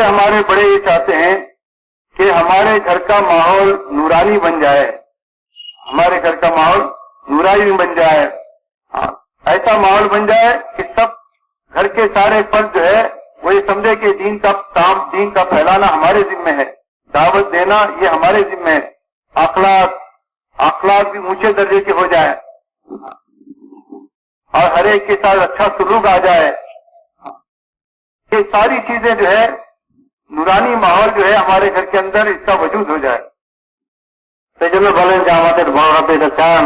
سے ہمارے بڑے یہ چاہتے ہیں کہ ہمارے گھر کا ماحول نورانی بن جائے۔ ہمارے گھر کا ماحول نورانی بن جائے۔ ہاں، ایسا ماحول بن جائے کہ سب گھر کے سارے فرد جو ہے، وہ یہ سمجھے کہ دین کا کام، دین کا پھیلانا ہمارے ذمے ہے۔ دعوت دینا یہ ہمارے ذمے ہے۔ اخلاق اخلاق بھی اونچے درجے کے ہو جائے اور ہر ایک کے ساتھ اچھا سلوک آ جائے۔ یہ ساری چیزیں جو ہے নুরানি মাহল जो है हमारे घर के अंदर इसका वजूद हो जाए সেই জন্য বলেন যে আমাদের বড়রা তো এটা চান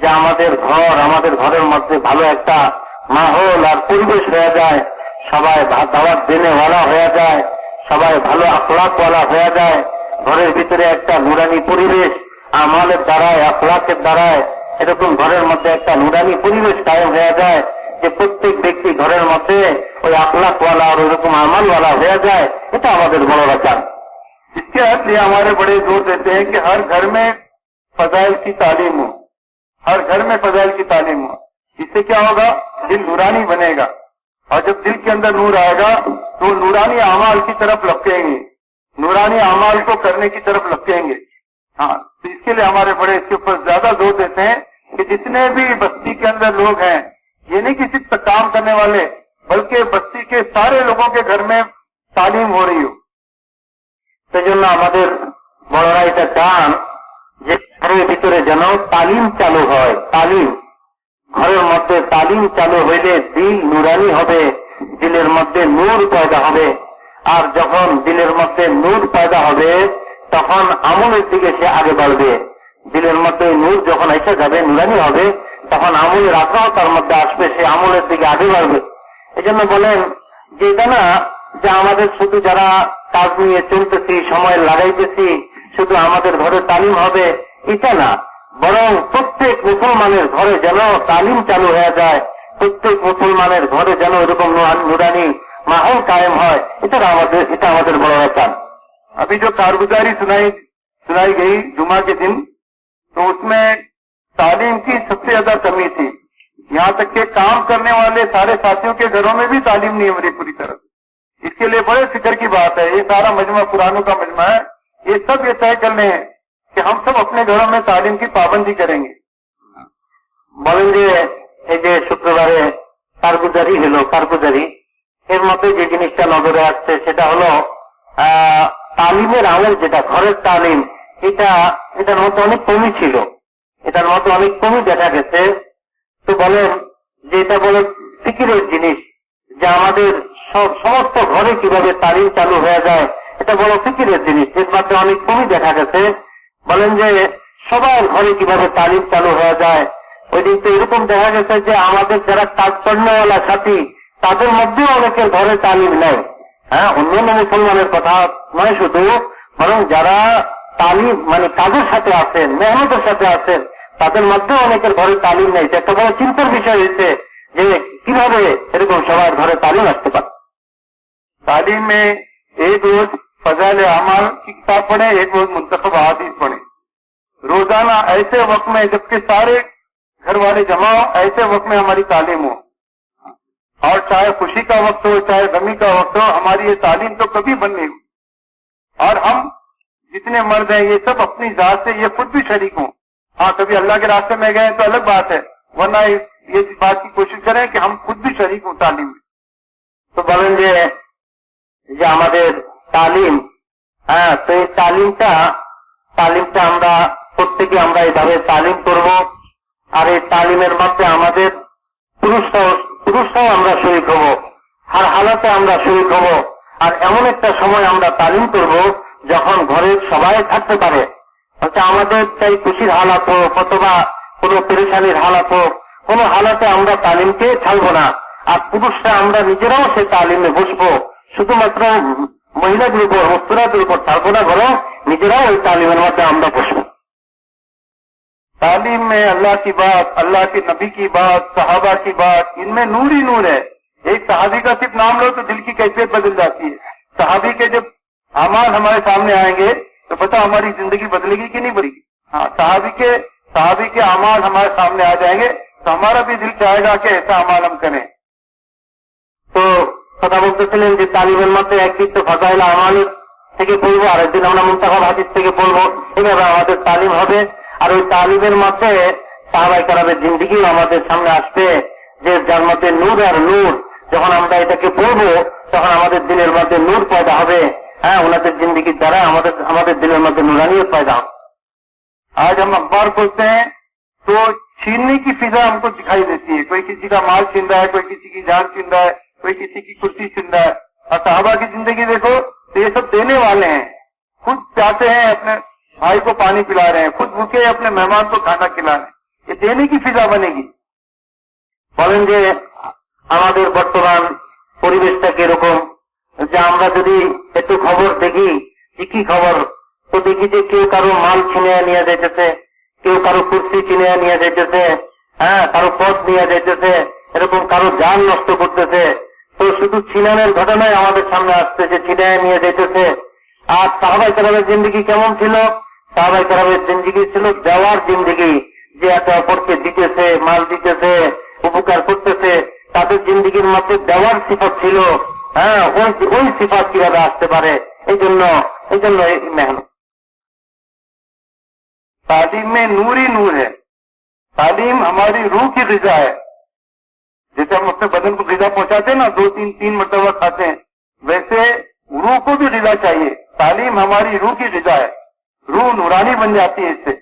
যে আমাদের ঘর আমাদের ঘরের মধ্যে ভালো একটা মাহল আর পরিবেশ হয়ে যায় সবাই ভাত দাওয়াত দেনেওয়ালা হয়ে যায় সবাই ভালো আখলাকওয়ালা হয়ে যায় ঘরের ভিতরে একটা নুরানি পরিবেশ আমলের দ্বারায় আখলাকের দ্বারায় এরকম ঘরের মধ্যে একটা নুরানি পরিবেশ কায়েম হয়ে যায় যে প্রত্যেক ব্যক্তি ঘরের মধ্যে ওই আখলাকওয়ালা আর ওরকম আমালওয়ালা হয়ে যায়، এটা আমাদের বড় রাখা اس کے لیے ہمارے بڑے زور دیتے ہیں کہ ہر گھر میں فضائل کی تعلیم ہو ہر گھر میں فضائل کی تعلیم ہو اس سے کیا ہوگا? دل نورانی بنے گا۔ اور جب دل کے اندر نور آئے گا، تو نورانی اعمال کی طرف لپکیں گے۔ نورانی اعمال کو کرنے کی طرف لپکیں گے۔ ہاں تو اس کے لیے ہمارے بڑے اس کے اوپر زیادہ زور دیتے ہیں کہ جتنے بھی بستی کے اندر لوگ ہیں ये नहीं कि सिर्फ काम करने वाले बल्कि बस्ती के सारे लोगों के घर में तालीम हो रही हो সেজন্য আমাদের বড়রা এটা চান যে ঘরের ভিতরে যেন তালিম চালু হয় তালিম ঘরের মধ্যে তালিম চালু হইলে দিল নুরানি হবে দিলের মধ্যে নূর পয়দা হবে আর যখন দিলের মধ্যে নূর পয়দা হবে তখন আমলের দিকে সে আগে বাড়বে দিলের মধ্যে নূর যখন এসে যাবে নুরানি হবে তখন আমলের আগ্রহ তার মধ্যে আসবে সে আমলের দিকে আগে বাড়বে এই জন্য বলেন যে এটা না যে আমাদের শুধু যারা কাজ নিয়ে চলতেছি সময় লাগাইতেছি শুধু আমাদের ঘরে তালিম হবে এটা না বরং প্রত্যেক মুসলমানের ঘরে যেন তালিম চালু হয়ে যায় প্রত্যেক মুসলমানের ঘরে যেন এরকম নুরানি মাহল কায়েম হয় এটা আমাদের এটা আমাদের বড়রা চান अभी जो कारगुजारी सुनाई सुनाई गई जुमा के दिन तो उसमें تعلیم کی سب سے زیادہ کمی تھی۔ یہاں تک کہ کام کرنے والے سارے ساتھیوں کے گھروں میں بھی تعلیم نہیں ہو رہی پوری طرح۔ اس کے لیے بڑے فکر کی بات ہے۔ یہ سارا مجمع پرانوں کا مجمع ہے۔ یہ سب یہ طے کرنے ہیں کہ ہم سب اپنے گھروں میں تعلیم کی پابندی کریں گے۔ بولیں گے এই যে শুক্রবারে কারগুজারি এর মধ্যে যে জিনিসটা নজরে আসছে সেটা হলো তালিমের যেটা ঘরের তালিম এটা এটার মধ্যে অনেক কমই ছিল এটার মধ্যে অনেক কমই দেখা গেছে। তো বলেন যে এটা বলে ফিকিরের জিনিস, যে আমাদের সমস্ত ঘরে কীভাবে তালিম চালু হয়ে যায়, এটা বড় ফিকিরের জিনিস। এর মধ্যে অনেক কমই দেখা গেছে। বলেন যে সবার ঘরে কীভাবে তালিম চালু হয়ে যায়, ওই দিন তো এরকম দেখা গেছে যে আমাদের যারা কাজ কর্মওয়ালা সাথী, তাদের মধ্যেও অনেকের ঘরে তালিম নেই। হ্যাঁ অন্যান্য মুসলমানের কথা নয় শুধু, বরং যারা তালিম মানে কাজের সাথে আছেন, মেহনতের সাথে আছেন তাদের মধ্যে অনেকের ঘরে তালিম নেই। একটা বড় চিন্তার বিষয় হয়েছে যে কিভাবে এরকম সবার ঘরে তালিম আসতে পারে। تعلیم میں ایک روز আমার শিক্ষা পড়ে এই রোজ ایک روز منتخب রোজানা এসে روزانہ ایسے وقت میں جبکہ سارے گھر والے جمع ہو ایسے وقت میں ہماری تعلیم ہو اور چاہے خوشی کا وقت ہو چاہے غمی کا وقت ہو، ہماری یہ تعلیم تو کبھی بند نہیں ہو। اور ہم جتنے مرد ہیں، یہ سب اپنی ذات سے یہ خود بھی شریک ہوں۔ हाँ कभी अल्लाह के रास्ते में गए तो अलग बात है वरना इस- ये बात की कोशिश करें कि हम खुद भी शरीक हों तालीम में তো বলেন যে যে আমাদের তালিম হ্যাঁ তো এই তালিমটা তালিমটা আমরা প্রত্যেকে আমরা এইভাবে তালিম করব আর এই তালিমের মধ্যে আমাদের পুরুষরাও পুরুষরাও আমরা শরিক হব আর হালাতে আমরা শরিক হব আর এমন একটা সময় আমরা তালিম করব যখন ঘরের সবাই থাকতে পারে হচ্ছে আমাদের তাই খুশির হালাত হোক، অথবা কোন পরেশানির হালাত হোক، কোন হালাতে আমরা তালিমকে ছাড়বো না। আর পুরুষরা আমরা নিজেরাও সেই তালিমে বসবো। শুধুমাত্র মহিলাদের উপর মস্তুরাদের উপর ছাড়বো না বলে নিজেরাও ওই তালিমের মধ্যে আমরা বসবো। تعلیم میں اللہ کی بات اللہ کے نبی کی بات صحابہ کی بات ان میں نور ہی نور ہے ایک صحابی کا صرف نام لو تو دل کی کیفیت بدل جاتی ہے। صحابی کے جب امان ہمارے سامنے آئیں گے तो पता हमारी जिंदगी बदलेगी कि नहीं बदलेगी हाँ सहाबी के सहाबी के अमाल हमारे सामने आ जाएंगे तो हमारा भी दिल चाहेगा कि ऐसा अमाल हम करें তো কথা বলতেছিলেন যে তালিমের মধ্যে একদিন তো ফাজাইল আমাল থেকে পড়বো আরেকদিন আমরা মুন্তাখাব হাদিস থেকে পড়বো এভাবে আমাদের তালিম হবে আর ওই তালিমের মধ্যে সাহাবাই কারাবের জিন্দিগিও আমাদের সামনে আসবে যে যার মধ্যে নূর আর নূর যখন আমরা এটাকে পড়বো তখন আমাদের দিলের মধ্যে নূর পয়দা হবে زندگی ওনাদের জিন্দগির দ্বারা আমাদের আমাদের দিলের মধ্যে نورانیت پیدا آج ہم اخبار کھولتے ہیں، تو چھیننے کی فضا ہم کو دکھائی دیتی ہے۔ کوئی کسی کا مال چھین رہا ہے، کوئی کسی کی جان چھین رہا ہے، کوئی کسی کی کرسی چھین رہا ہے۔ اور صحابہ کی زندگی دیکھو، تو یہ سب دینے والے ہیں۔ خود چاہتے ہیں، اپنے بھائی کو پانی پلا رہے ہیں۔ خود بھوکے اپنے مہمان کو کھانا کھلا رہے ہیں یہ دینے کی فضا بنے گی۔ ہمارے برتمان پوری বর্তমান পরিবেশটা কিরকম যে আমরা যদি একটু খবর দেখি যে কি খবর? তো দেখি যে কেউ কারও মাল ছিনে নিয়ে যাইতেছে, কেউ কারও কুর্সি চিনে নিয়ে যাইতেছে হ্যাঁ কারও পথ নিয়ে যাইতেছে, এরকম কারও যান নষ্ট করতেছে। তো শুধু ছিনানের ঘটনায় আমাদের সামনে আসছে যে ছিনে নিয়ে যাইতেছে। আর সাহাবাই কারামের জিন্দিগি কেমন ছিল? সাহাবাই কারামের জিন্দিগি ছিল দেওয়ার জিন্দিগি, যে একে অপরকে দিতেছে, মাল দিতেছে, উপকার করতেছে, তাদের জিন্দিগির মধ্যে দেওয়ার সিফত ছিল। হ্যাঁ، ওই ওই সিফাত কিভাবে আসতে পারে? এই জন্য এই জন্য تعلیم میں نور ہی نور ہے تعلیم ہماری روح کی غذا ہے جیسے ہم اپنے بدن کو غذا پہنچاتے ہیں نا دو تین تین مرتبہ کھاتے ہیں ویسے روح کو بھی غذا چاہیے تعلیم ہماری روح کی غذا ہے روح نورانی بن جاتی ہے اس سے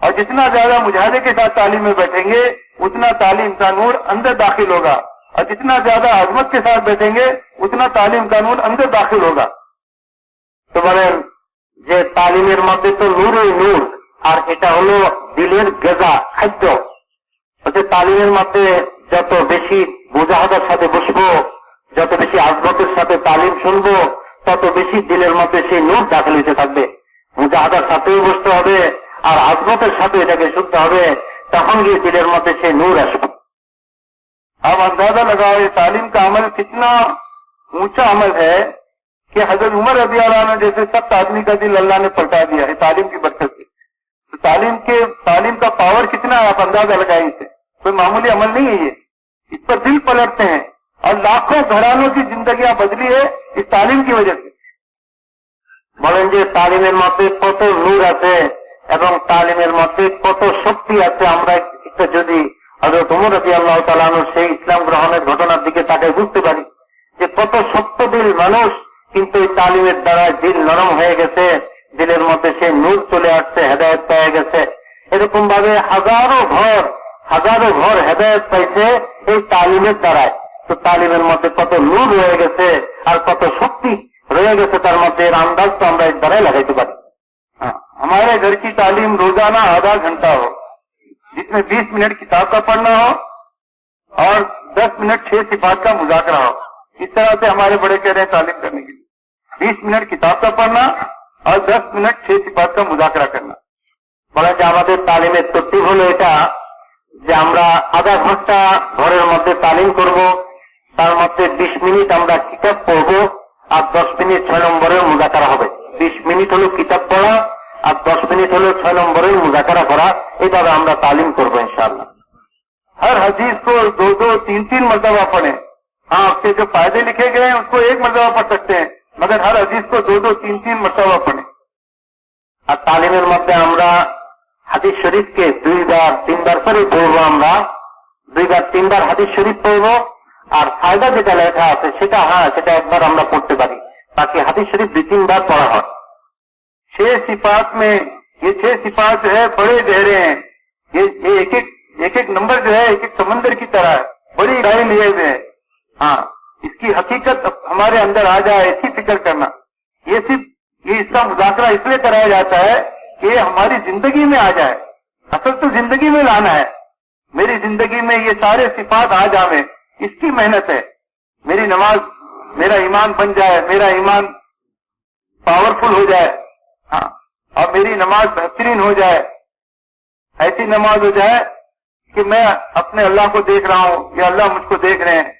اور جتنا زیادہ مجاہدے کے ساتھ تعلیم میں بیٹھیں گے، اتنا تعلیم کا نور اندر داخل ہوگا۔ और जितना ज्यादा अजमत के साथ बैठेंगे उतना तालीम का नूर अंदर दाखिल होगा তো বলেন যে তালিমের মধ্যে তো নূরই নূর আর এটা হলো দিলের গেজা খাদ্য হচ্ছে তালিমের মধ্যে যত বেশি মুজাহাদার সাথে বসবো যত বেশি আজমতের সাথে তালিম শুনবো তত বেশি দিলের মধ্যে সেই নূর দাখিল হতে থাকবে মুজাহাদার সাথেও বসতে হবে আর আজমতের সাথে এটাকে শুনতে হবে তখন গিয়ে দিলের মধ্যে সেই নূর আসবে اب اندازہ لگاؤ یہ تعلیم کا عمل کتنا اونچا عمل ہے کہ حضرت عمر رضی اللہ عنہ جیسے سب آدمی کا دل اللہ نے پلٹا دیا ہے تعلیم کی برکت سے۔ تعلیم کے تعلیم کا پاور کتنا ہے؟ آپ اندازہ لگائیں اسے۔ کوئی معمولی عمل نہیں ہے یہ۔ اس پر دل پلٹتے ہیں۔ اور لاکھوں گھرانوں کی زندگیاں بدلی ہے اس تعلیم کی وجہ سے۔ বলেন যে তালিমের মধ্যে رہتے নূর আছে এবং তালিমের মধ্যে কত শক্তি আছে আমরা হজরত উমর রবি আল্লাহ তালানুর সেই ইসলাম গ্রহণের ঘটনার দিকে তাকে বুঝতে পারি যে কত শক্ত দিল মানুষ কিন্তু এই তালিমের দ্বারা দিল নরম হয়ে গেছে দিলের মধ্যে সেই নূর চলে আসছে হেদায়ত পেয়ে গেছে এরকম ভাবে হাজারো ঘর হাজারো ঘর হেদায়ত পাইছে এই তালিমের দ্বারায় তো তালিমের মধ্যে কত নূর রয়ে গেছে আর কত শক্তি রয়ে গেছে তার মধ্যে এর আন্দাজ তো আমরা এর দ্বারাই লাগাইতে পারি हाँ, हमारे घर की तालीम रोजाना आधा घंटा हो जिसमें 20 मिनट किताब का पढ़ना हो और 10 मिनट छह सिफात का मुजाकरा हो इस तरह से हमारे बड़े कह रहे हैं तालीम करने के लिए 20 मिनट किताब का पढ़ना और 10 मिनट छह सिफात का मुजाकरा करना বলে যে আমাদের তালিমের তত্ত্ব হলো এটা যে আমরা আধা ঘন্টা ঘরের মধ্যে তালিম করব তার মধ্যে বিশ মিনিট আমরা কিতাব পড়বো আর দশ মিনিট ছয় নম্বরের মুজাকারা হবে বিশ মিনিট হলো কিতাব পড়া আর দশ মিনিট হলো ছয় নম্বরের মুজাকারা করা এইভাবে আমরা তালিম করবো ইনশাআল্লাহ हर हदीस को दो दो तीन तीन मरतबा पढ़े हाँ आपके जो फायदे लिखे गए हैं उसको एक मरतबा पढ़ सकते हैं मगर हर हदीस को दो दो तीन तीन मरतबा पढ़े আর তালিমের মধ্যে আমরা হাদিস শরীফকে দুইবার তিনবার করে পড়বো আমরা দুইবার তিনবার হাদিস শরীফ পড়বো আর ফায়দা যেটা লেখা আছে সেটা হ্যাঁ সেটা একবার আমরা পড়তে পারি বাকি হাদিস শরীফ দুই তিনবার পড়া হয় چھ صفات میں یہ چھ صفات جو ہے بڑے گہرے ہیں۔ یہ ایک ایک ایک ایک نمبر جو ہے، ایک ایک سمندر کی طرح ہے۔ بڑی گاہی لیے ہوئے ہیں۔ ہاں اس کی حقیقت ہمارے اندر آ جائے، اس کی فکر کرنا۔ یہ صرف یہ اس کا مذاکرہ اس لیے کرایا جاتا ہے کہ ہماری زندگی میں آ جائے۔ اصل تو زندگی میں لانا ہے۔ میری زندگی میں یہ سارے صفات آ جاویں اس کی محنت ہے۔ میری نماز، میرا ایمان بن جائے، میرا ایمان پاورفل ہو جائے۔ اور میری نماز بہترین ہو جائے، ایسی نماز ہو جائے کہ میں اپنے اللہ کو دیکھ رہا ہوں، یا اللہ مجھ کو دیکھ رہے ہیں۔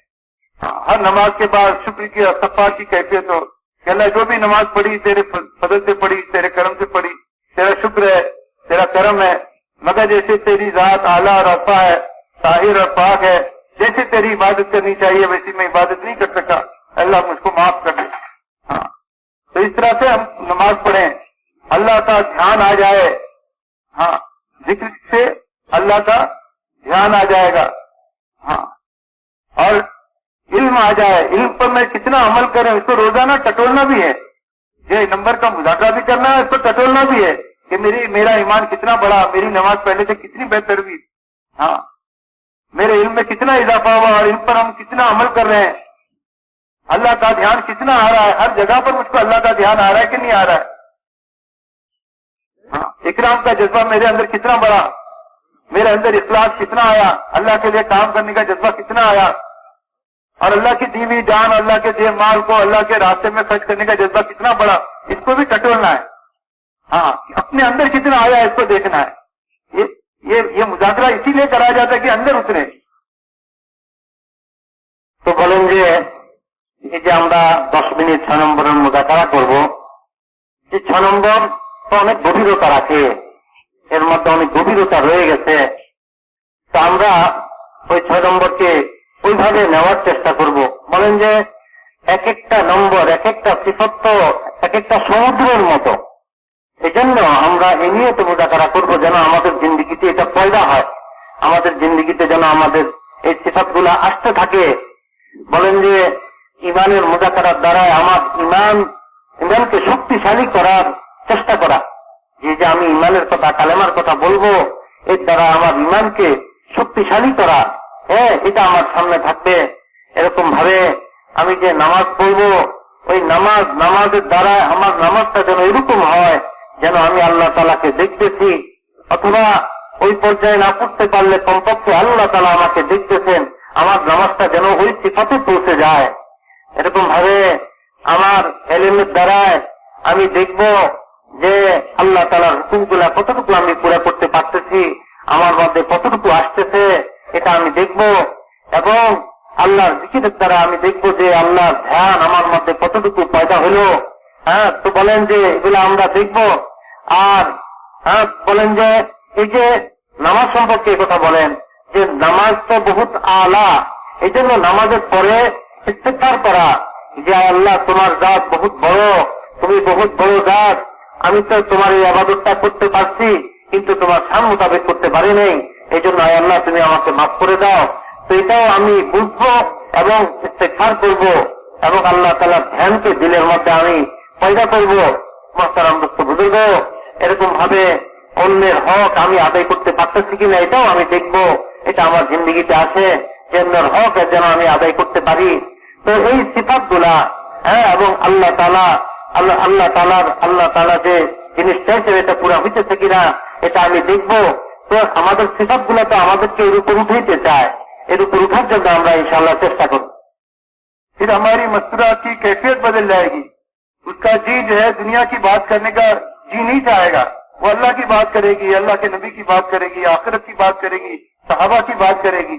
ہر نماز کے بعد شکر کی اور صفا کی کیفیت ہو کہ اللہ جو بھی نماز پڑھی، تیرے فضل سے پڑھی، تیرے کرم سے پڑھی، تیرا شکر ہے، تیرا کرم ہے، مگر جیسے تیری ذات اعلیٰ اور رفا ہے، طاہر اور پاک ہے، جیسے تیری عبادت کرنی چاہیے، ویسی میں عبادت نہیں کر سکا۔ اللہ مجھ کو معاف کر دے۔ ہاں تو اس طرح سے ہم نماز پڑھیں۔ اللہ کا دھیان آ جائے۔ ہاں ذکر سے اللہ کا دھیان آ جائے گا۔ ہاں اور علم آ جائے۔ علم پر میں کتنا عمل کروں، اس کو روزانہ ٹٹولنا بھی ہے۔ یہ نمبر کا مذاکرہ بھی کرنا ہے، اس کو ٹٹولنا بھی ہے کہ میری، میرا ایمان کتنا بڑا، میری نماز پہلے سے کتنی بہتر ہوئی۔ ہاں میرے علم میں کتنا اضافہ ہوا اور علم پر ہم کتنا عمل کر رہے ہیں۔ اللہ کا دھیان کتنا آ رہا ہے؟ ہر جگہ پر مجھ کو اللہ کا دھیان آ رہا ہے کہ نہیں آ رہا ہے؟ ہاں اکرام کا جذبہ میرے اندر کتنا بڑا، میرے اندر اخلاص کتنا آیا، اللہ کے لیے کام کرنے کا جذبہ کتنا آیا، اور اللہ کی دیوی جان، اللہ کے دیے مال کو، اللہ کے راستے میں خرچ کرنے کا جذبہ کتنا بڑا، اس کو بھی ٹٹولنا ہے۔ ہاں اپنے اندر کتنا آیا اس کو دیکھنا ہے۔ یہ یہ مذاکرہ اسی لیے کرایا جاتا ہے کہ اندر اترے۔ تو بولیں گے، یہ جو ہم دس منٹ چھ نمبر مذاکرہ করব এই چھ نمبر তো অনেক গভীরতা রাখে। এর মধ্যে অনেক গভীরতা রয়ে গেছে। তো আমরা ওই ছয় নম্বরকে ওইভাবে নেওয়ার চেষ্টা করব। বলেন যে এক একটা নম্বর, এক একটা সিফত্ব এক একটা সমুদ্রের মতো। এই জন্য আমরা এই নিয়ে তো মোজাকারা করব যেন আমাদের জিন্দিগিতে এটা পয়দা হয়। আমাদের জিন্দিগিতে যেন আমাদের এই সিফাতগুলা আসতে থাকে। বলেন যে, ইমানের মোজাকারার দ্বারা আমার ইমান ইমানকে শক্তিশালী করার চেষ্টা করা। যে যে আমি ইমানের কথা, কালেমার কথা বলব, এর দ্বারা আমার ইমানকে শক্তিশালী করা। হ্যাঁ এটা আমার সামনে থাকবে। এরকম ভাবে আমি যে নামাজ পড়ব, ওই নামাজ, নামাজের দ্বারা আমার নামাজটা যেন এরকম হয়, যেন আমি আল্লাহ তালাকে দেখতেছি, অথবা ওই পর্যায়ে না পড়তে পারলে কমপক্ষে আল্লাহ তালা আমাকে দেখতেছেন, আমার নামাজটা যেন ওই সিফাতে পৌঁছে যায়। এরকম ভাবে আমার এলিমের দ্বারায় আমি দেখব যে আল্লাহ তালার হুকুমগুলা কতটুকু আমি পুরা করতে পারতেছি, আমার মধ্যে কতটুকু আসতেছে, এটা আমি দেখব। এবং আল্লাহর জিকিরের দ্বারা আমি দেখব যে আল্লাহর ধ্যান আমার মধ্যে কতটুকু পয়দা হলো। হ্যাঁ তো বলেন যে এগুলো আমরা দেখব। আর হ্যাঁ বলেন যে এই যে নামাজ সম্পর্কে কথা বলেন, যে নামাজ তো বহুত আলা। এই জন্য নামাজের পরে ইস্তেফার করা যে আল্লাহ তোমার জাত বহুত বড়, তুমি বহুত বড় জাত। আমি তো তোমার এই আবাদতটা করতে পারছি, কিন্তু তোমার সাম মোতাবেক করতে পারি নাই। এই জন্য আল্লাহ, তুমি আমাকে মাফ করে দাও। তো এটাও আমি বুঝব এবং ইস্তেফার করব এবং আল্লাহ তালার ধ্যানকে দিলের মধ্যে আমি পয়দা করব। মস্তারাম বুজুর্গ, এরকম ভাবে অন্যের হক আমি আদায় করতে পারতেছি কিনা এটাও আমি দেখব। এটা আমার জিন্দিগিতে আছে অন্যের হক যেন আমি আদায় করতে পারি। তো এই সিফাতগুলা হ্যাঁ এবং আল্লাহ তালা আল্লাহ আল্লাহ তালার আল্লাহ তালা যে জিনিসটা এটা পুরা হইতেছে কিনা এটা আমি দেখবো তো আমাদের সিফাত গুলা তো আমাদেরকে এর উঠাইতে চায় উঠার জন্য আমরা চেষ্টা করব پھر ہماری مسکرات کی کیفیت بدل جائے گی۔ اس کا جی جو ہے دنیا کی بات کرنے کا جی نہیں چاہے گا۔ وہ اللہ کی بات کرے گی، اللہ کے نبی کی بات کرے گی، آخرت کی بات کرے گی، صحابہ کی بات کرے گی۔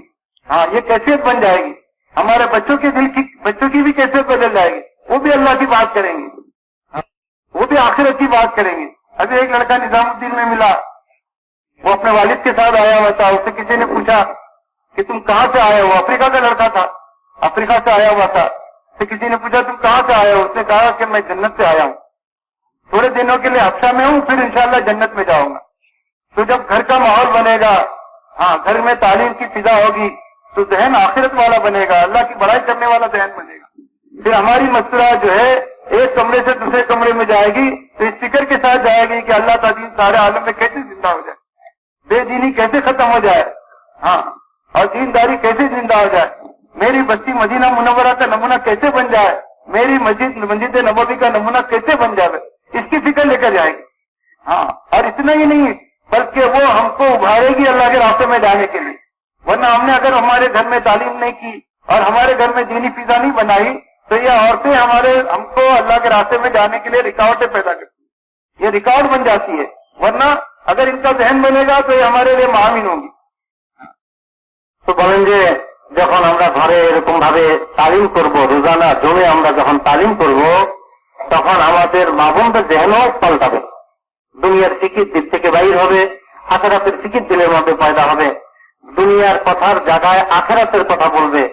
ہاں یہ کیفیت بن جائے گی۔ ہمارے بچوں کے دل کی بچوں کی بھی کیفیت بدل جائے گی۔ وہ بھی اللہ کی بات کریں گے۔ وہ بھی آخرت کی بات کریں گے۔ ابھی ایک لڑکا نظام الدین میں ملا۔ وہ اپنے والد کے ساتھ آیا ہوا تھا۔ اسے کسی نے پوچھا کہ تم کہاں سے آئے ہو؟ افریقہ کا لڑکا تھا۔ افریقہ سے آیا ہوا تھا۔ تو کسی نے پوچھا تم کہاں سے آئے ہو؟ اس نے کہا کہ میں جنت سے آیا ہوں۔ تھوڑے دنوں کے لیے حفشہ میں ہوں، پھر انشاءاللہ جنت میں جاؤں گا۔ تو جب گھر کا ماحول بنے گا ہاں گھر میں تعلیم کی فضا ہوگی، تو ذہن آخرت والا بنے گا۔ اللہ کی بڑائی کرنے والا ذہن بنے گا۔ پھر ہماری مسئلہ جو ہے ایک کمرے سے دوسرے کمرے میں جائے گی، تو اس فکر کے ساتھ جائے گی کہ اللہ تعالیٰ سارے عالم میں کیسے زندہ ہو جائے؟ بے دینی کیسے ختم ہو جائے؟ ہاں اور دینداری کیسے زندہ ہو جائے؟ میری بستی مدینہ منورہ کا نمونہ کیسے بن جائے؟ میری مسجد مسجد نبوی کا نمونہ کیسے بن جائے؟ اس کی فکر لے کر جائے گی۔ ہاں اور اتنا ہی نہیں، بلکہ وہ ہم کو ابھارے گی اللہ کے راستے میں جانے کے لیے۔ ورنہ ہم نے اگر ہمارے گھر میں تعلیم نہیں کی रास्ते में जाने के लिए रिकावटें पैदा करती है ये रिकॉर्ड बन जाती है वरना अगर इनका जहन बनेगा तो ये हमारे लिए मामिन होंगी তো বলেন যে যখন আমরা ঘরে এরকম ভাবে তালিম করব রোজানা জমে আমরা যখন তালিম করব তখন আমাদের মা বোনদের দেহনও পাল্টাবে দুনিয়ার ফিকির দিক থেকে বাইর হবে আখেরাতের ফিকির দিলের মধ্যে পয়দা হবে দুনিয়ার কথার জায়গায় আখেরাতের কথা বলবে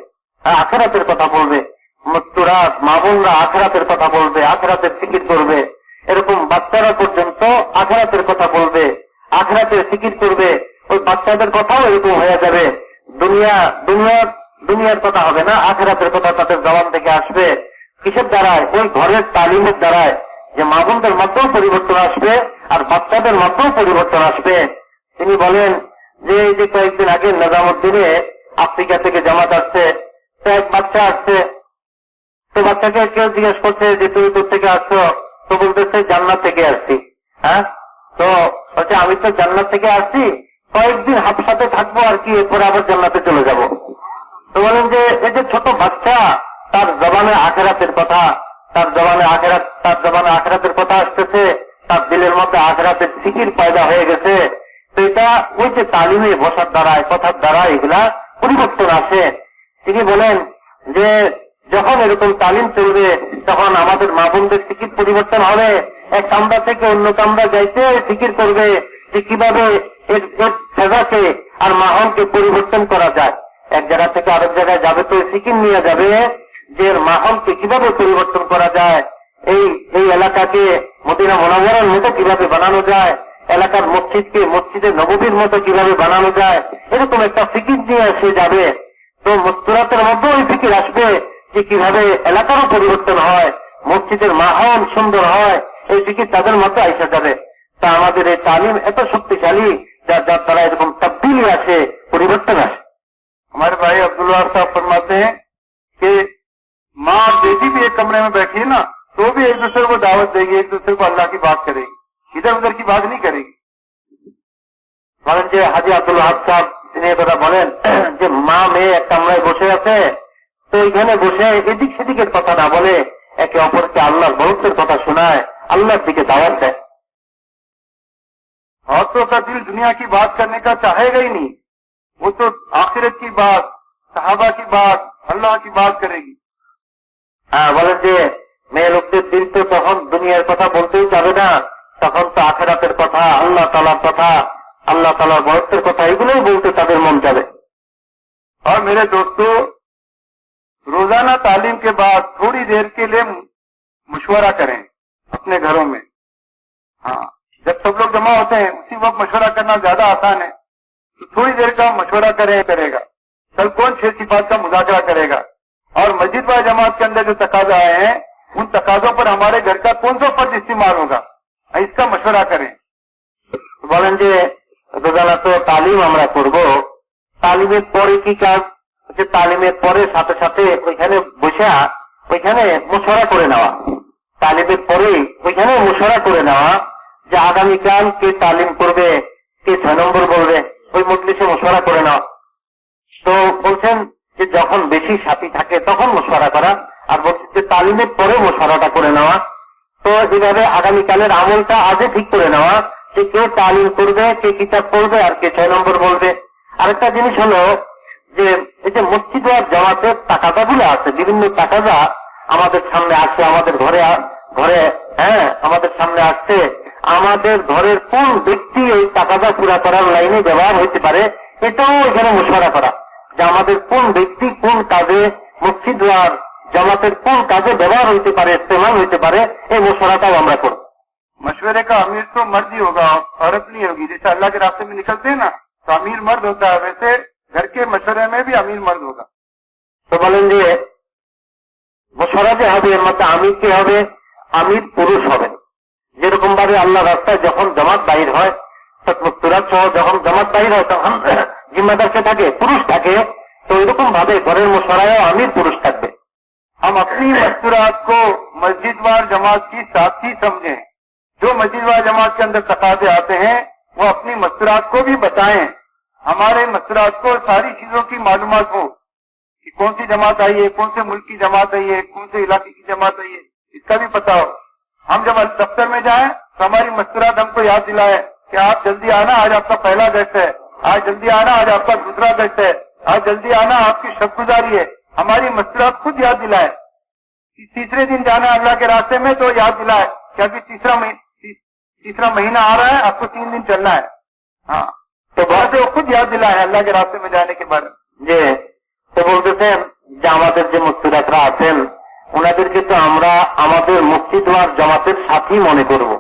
আর আখেরাতের কথা বলবে মৃত্যুরা মা বোনরা আখেরাতের কথা বলবে, আখেরাতের ফিকির করবে। এরকম বাচ্চারা পর্যন্ত আখেরাতের কথা বলবে, আখেরাতের ফিকির করবে। ওই বাচ্চাদের কথাও এরকম হয়ে যাবে। দুনিয়া দুনিয়ার দুনিয়ার কথা হবে না, আখেরাতের কথা তাদের জবান থেকে আসবে। কিসের দ্বারায়? ওই ঘরের তালিমের দ্বারায় যে মা বোনদের মধ্যেও পরিবর্তন আসবে আর বাচ্চাদের মধ্যেও পরিবর্তন আসবে। তিনি বলেন যে, এই যে কয়েকদিন আগে নিজামুদ্দিনে আফ্রিকা থেকে জামাত আসছে এক বাচ্চা আসছে তো বাচ্চাকে কেউ জিজ্ঞেস করছে যে, তুমি থেকে আসছো? তো বলতেছে, জান্নাত থেকে আসছি। হ্যাঁ? তো বলছে, আমি তো জান্নাত থেকে আসছি। কয়েকদিন হাফসাতে থাকব আর কি, এরপরে আবার জান্নাতে চলে যাব। তো বলেন যে, এই যে ছোট বাচ্চা, তার জবানে আখেরাতের কথা, তার জবানে আখেরাত, তার জবানে আখেরাতের কথা আসতেছে, তার দিলের মধ্যে আখেরাতের ফিকির পয়দা হয়ে গেছে। তো এটা ওই যে তালিমে বসার দ্বারায়, কথার দ্বারা এগুলা পরিবর্তন আসে। তিনি বলেন যে যখন এরকম তালিম চলবে তখন আমাদের মা বোনদের ফিকির পরিবর্তন হবে? এক কামরা থেকে অন্য কামরা যাইতে ফিকির করবে যে কীভাবে এর সেজাকে আর মাহলকে পরিবর্তন করা যায়। এক জায়গা থেকে আরেক জায়গায় যাবে তো ফিকির নিয়ে যাবে যে এর মাহলকে কীভাবে পরিবর্তন করা যায়। এই এই এলাকাকে মদিনা মনোবরের মতো কীভাবে বানানো যায়? এলাকার মসজিদকে মসজিদের নববীর মতো কীভাবে বানানো যায়? এরকম একটা ফিকির নিয়ে সে যাবে। তো মস্তুরাতের মধ্যে ওই ফিকির আসবে। যে কিভাবে এলাকারও পরিবর্তন হয় মসজিদের মাহল সুন্দর হয় এই ফিকির তাদের মধ্যে আইসা যাবে তা আমাদের এই তালিম এত শক্তিশালী যার যার দ্বারা এরকম তব্দিলি আসে পরিবর্তন আসে हमारे भाई अब्दुल्ला साहब फरमाते हैं कि माँ और बेटी भी एक कमरे में बैठी है ना तो भी एक दूसरे को दावत देगी एक दूसरे को अल्लाह की बात करेगी इधर उधर की बात नहीं करेगी বলেন যে হাজি আব্দুল হাব সাহেব তিনি এ কথা বলেন যে মা মেয়ে এক কামরায় বসে আছে তো এখানে বসে এদিক সেদিকের কথা না বলে একে অপরকে আল্লাহর বরত্বের কথা শোনায় আল্লাহর দিকে দাওয়াত দেয় औरतों का दिल दुनिया की बात करने का चाहेगा ही नहीं वो तो आखिरत की बात सहाबा की बात अल्लाह की बात करेगी হ্যাঁ বলেন যে মেয়ে লোকদের দিল তো তখন দুনিয়ার কথা বলতেই যাবে না তখন তো আখেরাতের কথা আল্লাহ তালার কথা আল্লাহ তালার বরত্বের কথা এগুলোই বলতে তাদের মন যাবে روزانہ تعلیم کے بعد تھوڑی دیر کے لیے مشورہ کریں اپنے گھروں میں۔ ہاں جب سب لوگ جمع ہوتے ہیں، اسی وقت مشورہ کرنا زیادہ آسان ہے۔ تو تھوڑی دیر کا مشورہ کریں کرے گا۔ کل کون چھ صفات کا مذاکرہ کرے گا؟ اور مسجد والے جماعت کے اندر جو تقاضا آئے ہیں، ان تقاضوں پر ہمارے گھر کا کون سا فرض استعمال ہوگا؟ اس کا مشورہ کریں۔ بولیں گے، روزانہ تو تعلیم ہمارا قربو تعلیم پوری کی کیا যে তালিমের পরে সাথে সাথে ওইখানে বসে ওইখানে মুশরা করে নেওয়া। তালিমের পরে ওইখানে মুশরা করে নেওয়া যে আগামীকাল কে তালিম করবে, কে ছয় নম্বর বলবে ওই মজলিসে মুশরা করে নেওয়া। তো বলছেন যে যখন বেশি সাথী থাকে তখন মুশরা করা, আর বলছেন যে তালিমের পরে মুশরাটা করে নেওয়া। তো এভাবে আগামীকালের আমলটা আজে ঠিক করে নেওয়া যে কে তালিম করবে, কে কিতাব পড়বে, আর কে ছয় নম্বর বলবে। আরেকটা জিনিস হলো যে এই যে মসজিদ আর জামাতের টাকাটা গুলো আছে, বিভিন্ন টাকাটা আমাদের সামনে আসে, আমাদের ঘরে ঘরে হ্যাঁ আমাদের সামনে আসছে আমাদের ঘরের কোন ব্যক্তি এই টাকাটা পুরা করার লাইনে ব্যবহার হইতে পারে, এটাও এখানে মুশারা করা। যে আমাদের কোন ব্যক্তি কোন কাজে মসজিদ আর জামাতের কোন কাজে ব্যবহার হইতে পারে, ইস্তেমাল হইতে পারে, এই মোশারাটাও আমরা করব। মশুরে কা আমির তো মর্জি হোক অরত عورت হোক ہوگی جیسے রাস্তে নিকলতে না, তো আমির মর্দ হতে تو گھر کے مشورے میں بھی امیر مرد ہوگا۔ تو بولیں گے مشورہ کے حوصر کے حو امیر پورش ہوئے۔ یہ رکم بھاگے اللہ راستہ جب ہم جمت باہر ہے جب ہم جمت باہر ہے تو یہ رکم بھاب ہے بورین مشورہ امیر پورش تھا ہم اپنی مستورات کو مسجد وار جماعت کی ساتھی سمجھیں۔ جو مسجد وار جماعت کے اندر تقاضے آتے ہیں وہ اپنی مستورا کو بھی بتائیں۔ ہمارے مسئلہ کو ساری چیزوں کی معلومات ہو کہ کون سی جماعت آئی ہے، کون سے ملک کی جماعت آئی ہے، کون سے علاقے کی جماعت آئی ہے، اس کا بھی پتا ہو۔ ہم جب دفتر میں جائیں تو ہماری مسئلہ ہم کو یاد دلائے کہ آپ جلدی آنا، آج آپ کا پہلا گیسٹ ہے، آج جلدی آنا، آج آپ کا دوسرا گیسٹ ہے، آج جلدی آنا، آپ کی شب گزاری ہے۔ ہماری مسئلہ خود یاد دلائے تیسرے دن جانا اللہ کے راستے میں تو یاد دلائے کہ ابھی تیسرا مہینہ آ رہا ہے، آپ کو تین دن چلنا ہے۔ ہاں۔ তো ভাবে খুব ইয়াদ দিল আল্লাহ কে রাস্তে মে জানে কি বার যে তো বলতেছেন যে আমাদের যে মুক্তিদাতরা আছেন ওনাদেরকে তো আমরা আমাদের মুক্তি দেওয়ার জমাতের সাথী মনে করব।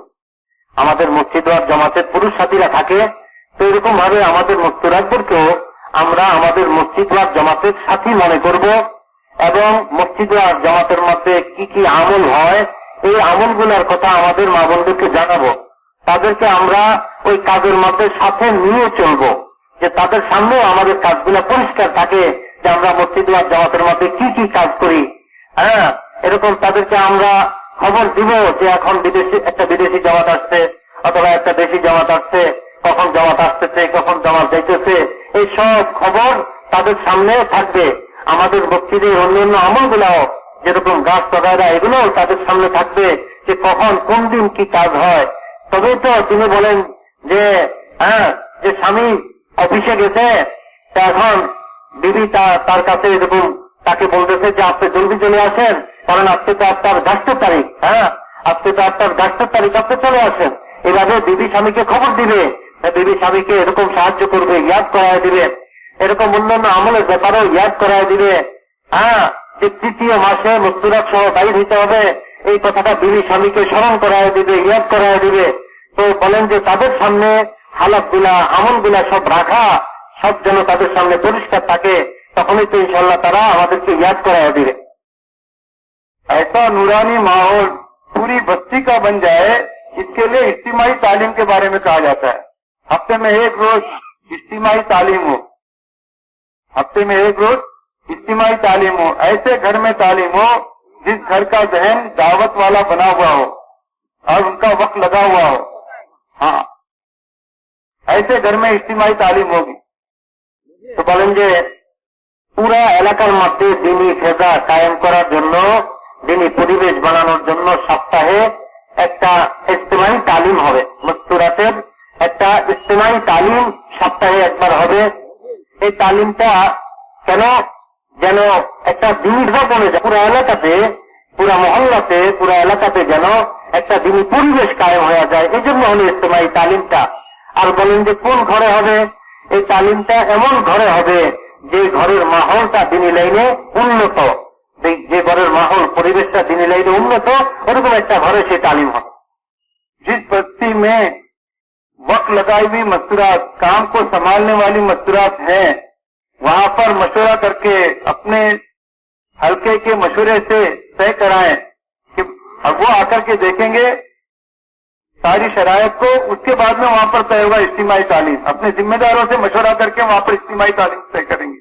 আমাদের মুক্তি দেওয়ার জমাতের পুরুষ সাথীরা থাকে তো এরকম ভাবে আমাদের মুক্তিদারদেরকেও আমরা আমাদের মুক্তি দেওয়ার জমাতের সাথী মনে করব এবং মুক্তি দেওয়ার জমাতের মধ্যে কি কি আমল হয় এই আমলগুলার কথা আমাদের মা বন্ধুকে জানাব তাদেরকে আমরা ওই কাজের মধ্যে সাথে নিয়ে চলবো, যে তাদের সামনেও আমাদের কাজগুলো পরিষ্কার থাকে, যে আমরা মসজিদ জামাতের মধ্যে কি কি কাজ করি। হ্যাঁ এরকম তাদেরকে আমরা খবর দিব যে এখন বিদেশি, একটা বিদেশি জামাত আসছে, অথবা একটা দেশি জামাত আসছে, কখন জামাত আসতেছে, কখন জামাত যাইতেছে, এই সব খবর তাদের সামনে থাকবে। আমাদের মসজিদের অন্যান্য আমলগুলাও, যেরকম গাছ পাকায়রা এগুলোও তাদের সামনে থাকবে যে কখন, কোন দিন কি কাজ হয়। তবেই তো তিনি বলেন যে হ্যাঁ যে স্বামী অফিসে গেছে এখন বিবি তার কাছে এরকম তাকে বলতেছে যে, আপনি জলদি চলে আসেন, কারণ আজকে তো আপনার গাছের তারিখ হ্যাঁ? আজকে তো আপনার গাছের তারিখ, আপনি চলে আসেন। এভাবে বিবি স্বামীকে খবর দিবে বিবি স্বামীকে এরকম সাহায্য করবে, ইয়াদ করায় দিবে। এরকম অন্যান্য আমলের ব্যাপারেও ইয়াদ করায় দিবে। হ্যাঁ যে তৃতীয় মাসে মস্তুরাত সহ বাইর হইতে হবে এই কথাটা বিবি স্বামীকে স্মরণ করায় দিবে ইয়াদ করায় দিবে। তো বলেন যে তাদের সামনে হালাত গুলা، আমল গুলা সব রাখা، সব যেন তাদের সামনে পরিষ্কার থাকে، তখনই তো ইনশাল্লাহ তারা আমাদেরকে ইয়াদ করায় دیے ایسا نورانی ماحول پوری بستی کا بن جائے اس کے لیے اجتماعی تعلیم کے بارے میں کہا جاتا ہے ہفتے میں ایک روز اجتماعی تعلیم ہو۔ ہفتے میں ایک روز اجتماعی تعلیم ہو۔ ایسے گھر میں تعلیم ہو जिस घर का जहन दावत वाला बना हुआ हो और उनका वक्त लगा हुआ हो हाँ ऐसे घर में इज्तिमाही तालीम होगी তো বলেন যে পুরা এলাকার মধ্যে দিনী ফেজা কায়েম করার জন্য দিনী পরিবেশ বানানোর জন্য সপ্তাহে একটা ইস্তেমাই তালিম হবে মস্তুরাতের একটা ইস্তেমাই তালিম সপ্তাহে একবার হবে এই তালিমটা কেন যেন একটা দীর্ঘ কমে যায় পুরো এলাকাতে পুরো মহল্লাতে পুরো এলাকাতে যেন একটা দিনী পরিবেশ কায়ে হয়ে যায় এই জন্য হলো এই তালিমটা আর বলেন যে কোন ঘরে হবে এই তালিমটা এমন ঘরে হবে যে ঘরের মাহলটা দিনী লাইনে উন্নত যে ঘরের মাহল পরিবেশটা দিনী লাইনে উন্নত ওরকম একটা ঘরে সে তালিম হবে جس بستی میں وقت لگائی ہوئی مستورات کام کو سنبھالنے والی مستورات ہیں وہاں پر مشورہ کر کے اپنے حلقے کے مشورے سے طے کرائیں کہ اب وہ آ کر کے دیکھیں گے ساری شرائط کو، اس کے بعد میں وہاں پر طے ہوگا اجتماعی تعلیم۔ اپنے ذمہ داروں سے مشورہ کر کے وہاں پر اجتماعی تعلیم طے کریں گے۔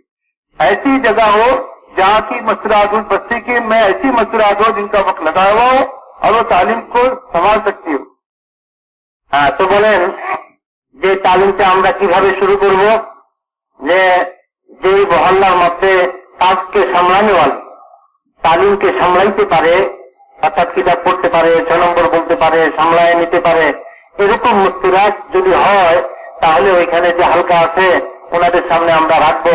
ایسی جگہ ہو جہاں کی مصنوعات بستی کی میں ایسی مشورہ ہوں جن کا وقت لگا ہوا ہو اور وہ تعلیم کو سنبھال سکتی ہو۔ ہاں، بولے، یہ تعلیم سے তালিমটা کی بھاوے شروع کرو۔ یہ যে মহল্লার মধ্যে কাজকে সামলানো তালিমকে সামলাইতে পারে, অর্থাৎ কিতাব পড়তে পারে ছয় নম্বর বলতে পারে, সামলায় নিতে পারে, এরকম মুক্তিরাজ যদি হয়, তাহলে ওইখানে যে হালকা আছে, ওনাদের সামনে আমরা রাখব,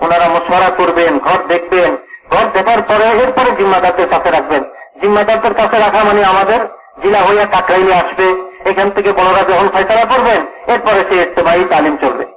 ওনারা মশওয়ারা করবেন, ঘর দেখবেন, ঘর দেখার পরে এরপরে জিম্মাদারদের কাছে রাখবেন। জিম্মাদারদের কাছে রাখা মানে আমাদের জেলা হইয়া কাকরাইলে আসবে, এখান থেকে বড়রা যখন ফয়সলা করবেন, এরপরে সে ইস্তেমাই তালিম চলবে।